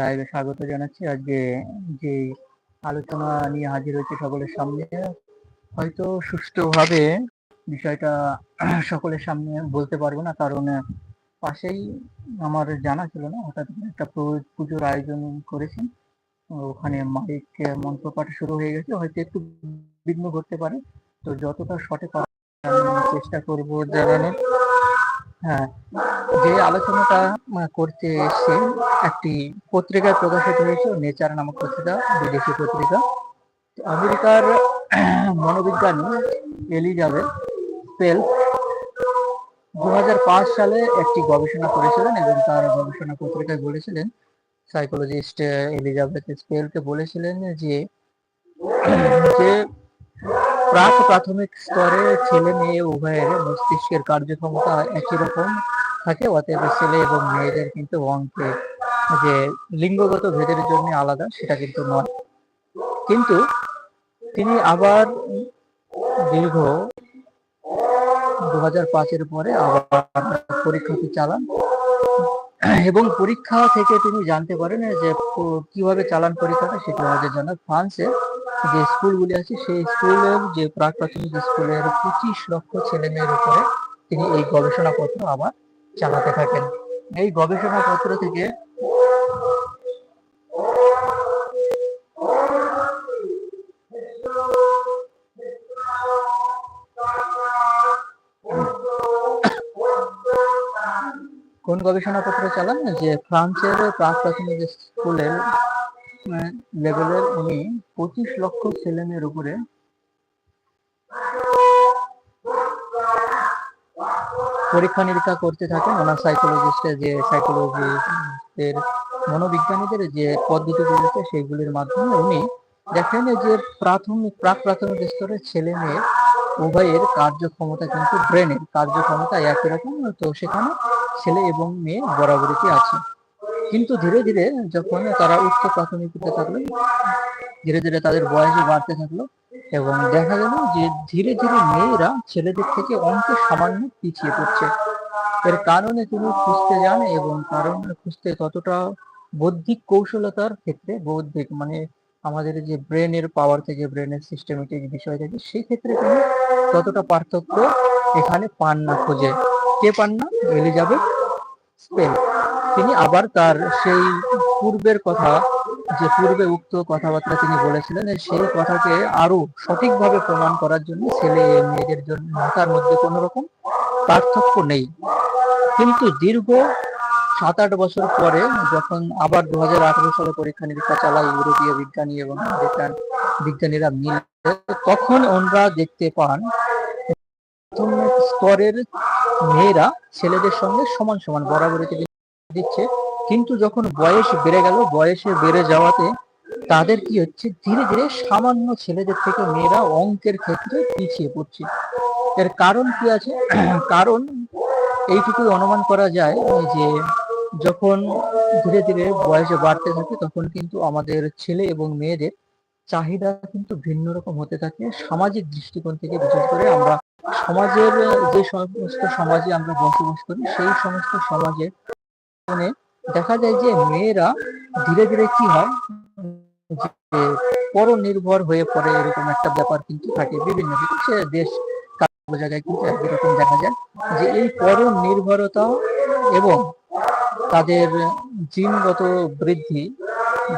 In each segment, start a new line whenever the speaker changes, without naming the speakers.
লাইভে স্বাগত জানাচ্ছি। আজকে যে আলোচনা নিয়ে হাজির হয়েছে সকলের সামনে, হয়তো সুষ্ঠুভাবে বিষয়টা সকলের সামনে বলতে পারব না, কারণ পাশেই আমার জানা ছিল না, হঠাৎ একটা পুজোর আয়োজন করেছেন। ওখানে মাইক মন্ত্রপাঠ শুরু হয়ে গেছে, হয়তো একটু বিঘ্ন ঘটতে পারে। তো যতটা সঠিক চেষ্টা করব জানানোর। হ্যাঁ যে আলোচনাটা করতে এসে একটি পত্রিকায় প্রকাশিত হয়েছে, নেচার নামক পত্রিকা, বিদেশি পত্রিকা। আমেরিকার মনোবিজ্ঞানী এলিজাবেথ পেল দু সালে একটি গবেষণা করেছিলেন এবং তার গবেষণা পত্রিকায় বলেছিলেন সাইকোলজিস্ট এলিজাবেথ স্পেলকে বলেছিলেন যে যে প্রাক প্রাথমিক স্তরে ছেলে মেয়ে উভয়ের মস্তিষ্কের কার্যক্ষমতা একই রকম থাকে, অতএব ছেলে এবং মেয়েদের কিন্তু অঙ্কে যে লিঙ্গগত ভেদের জন্য আলাদা, সেটা কিন্তু নয়। কিন্তু তিনি আবার দীর্ঘ দু হাজার পাঁচের পরে আবার পরীক্ষাটি চালান এবং পরীক্ষা থেকে তিনি জানতে পারেন যে কীভাবে চালান পরীক্ষাটা সেটা আমাদের জানা। ফ্রান্সে যে স্কুলগুলি আছে, সেই স্কুলের যে প্রাক প্রাথমিক স্কুলের পঁচিশ লক্ষ ছেলে মেয়ের উপরে তিনি এই গবেষণাপত্র আবার চালাতে থাকেন। এই গবেষণাপত্র থেকে কোন গবেষণাপত্র চালান? যে ফ্রান্সের প্রাক প্রাথমিক স্কুলের লেভেলের উনি পঁচিশ লক্ষ ছেলে মেয়ের উপরে পরীক্ষা নিরীক্ষা করতে থাকেন ওনার সাইকোলজিস্টের যে সাইকোলজিস্টের মনোবিজ্ঞানীদের যে পদ্ধতিগুলো আছে সেইগুলির মাধ্যমে উনি দেখেন যে প্রাথমিক, প্রাক প্রাথমিক স্তরের ছেলে মেয়ে উভয়ের কার্যক্ষমতা কিন্তু ব্রেনের কার্যক্ষমতা একই রকম। তো সেখানে ছেলে এবং মেয়ে বরাবরই আছে। কিন্তু ধীরে ধীরে যখন তারা উচ্চ প্রাথমিকতে থাকল, ধীরে ধীরে তাদের বয়স বাড়তে থাকল এবং দেখা গেল যে ধীরে ধীরে মেয়েরা ছেলেদের থেকে অঙ্কে সামান্য পিছিয়ে পড়ছে। এর কারণে তিনি খুঁজতে যান এবং কারণ খুঁজতে ততটা বৌদ্ধিক কৌশলতার ক্ষেত্রে, বৌদ্ধিক মানে আমাদের যে ব্রেনের পাওয়ার থেকে, ব্রেনের সিস্টেমেটিক বিষয় থেকে সেই ক্ষেত্রে তিনি ততটা পার্থক্য এখানে পান না, খুঁজে। কে পান না? এলিজাবেথ স্পেন তিনি আবার তার সেই পূর্বের কথা, যে পূর্বে উক্ত কথাবার্তা তিনি বলেছিলেন, সেই কথাকে আরও সঠিকভাবে প্রমাণ করার জন্য ছেলে মেয়েদের জন্য তার মধ্যে কোনো রকম পার্থক্য নেই। কিন্তু দীর্ঘ সাত আট বছর পরে যখন আবার দু হাজার আঠেরো সালে পরীক্ষা নিরীক্ষা চালায় ইউরোপীয় বিজ্ঞানী এবং আমেরিকান বিজ্ঞানীরা মিলে, তখন ওনরা দেখতে পান স্তরের মেয়েরা ছেলেদের সঙ্গে সমান সমান বরাবরই দিচ্ছে। কিন্তু যখন বয়স বেড়ে গেল, বয়সে বেড়ে যাওয়াতে তাদের কি হচ্ছে? ধীরে ধীরে সামান্য ছেলেদের থেকে মেয়েরা অঙ্কের ক্ষেত্রে পিছিয়ে পড়ছে। এর কারণ কি আছে? কারণ এইটুকুই অনুমান করা যায় যে, যখন ধীরে ধীরে বয়সে বাড়তে থাকে, তখন কিন্তু আমাদের ছেলে এবং মেয়েদের চাহিদা কিন্তু ভিন্ন রকম হতে থাকে। সামাজিক দৃষ্টিকোণ থেকে বিশেষ করে আমরা সমাজের যে সমস্ত সমাজে আমরা বসবাস করি, সেই সমস্ত সমাজে মানে দেখা যায় যে মেয়েরা ধীরে ধীরে কি হয়, যে পরনির্ভর হয়ে পড়ে এরকম একটা ব্যাপার কিন্তু থাকে বিভিন্ন দেশ জায়গায় কিন্তু একই রকম দেখা যায় যে এই পরনির্ভরতা এবং তাদের জিনগত বৃদ্ধি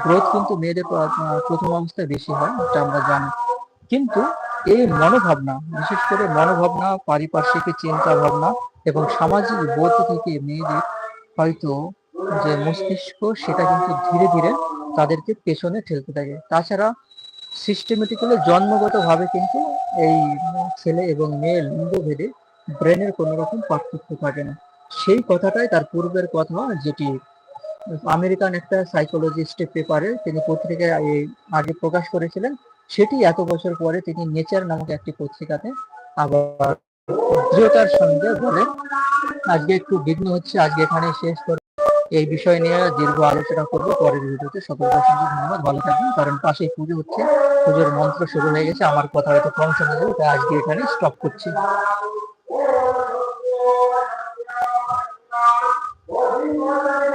গ্রোথ কিন্তু মেয়েদের প্রথম অবস্থায় বেশি হয় এটা আমরা জানি। কিন্তু এই মনোভাবনা, বিশেষ করে মনোভাবনা পারিপার্শ্বিক চিন্তা ভাবনা এবং সামাজিক বোধ থেকে মেয়েদের হয়তো যে মস্তিষ্ক সেটা কিন্তু ধীরে ধীরে তাদেরকে পেছনে ঠেলতে থাকে। তাছাড়া সিস্টেমেটিক্যালি জন্মগতভাবে কিন্তু এই ছেলে এবং মেয়ে লিঙ্গভেদে ব্রেনের কোনো রকম পার্থক্য থাকে না। সেই কথাটাই তার পূর্বের কথা যেটি আমেরিকান একটা সাইকোলজিস্টের পেপারে তিনি পত্রিকায় এই আগে প্রকাশ করেছিলেন, সেটি এত বছর পরে তিনি নেচার নামক একটি পত্রিকাতে আবার দৃঢ়তার সঙ্গে বলেন আজকে একটু বিঘ্ন হচ্ছে, আজকে এখানে শেষ করে এই বিষয় নিয়ে দীর্ঘ আলোচনা করব। পরের ভিডিওতে সকলকে অসংখ্য ধন্যবাদ, ভালো থাকবেন। কারণ পাশেই পুজো হচ্ছে, পুজোর মন্ত্র শুরু হয়ে গেছে, আমার কথা হয়তো কম শোনা যাবে, তাই আজকে এখানে স্টপ করছি।
Thank you.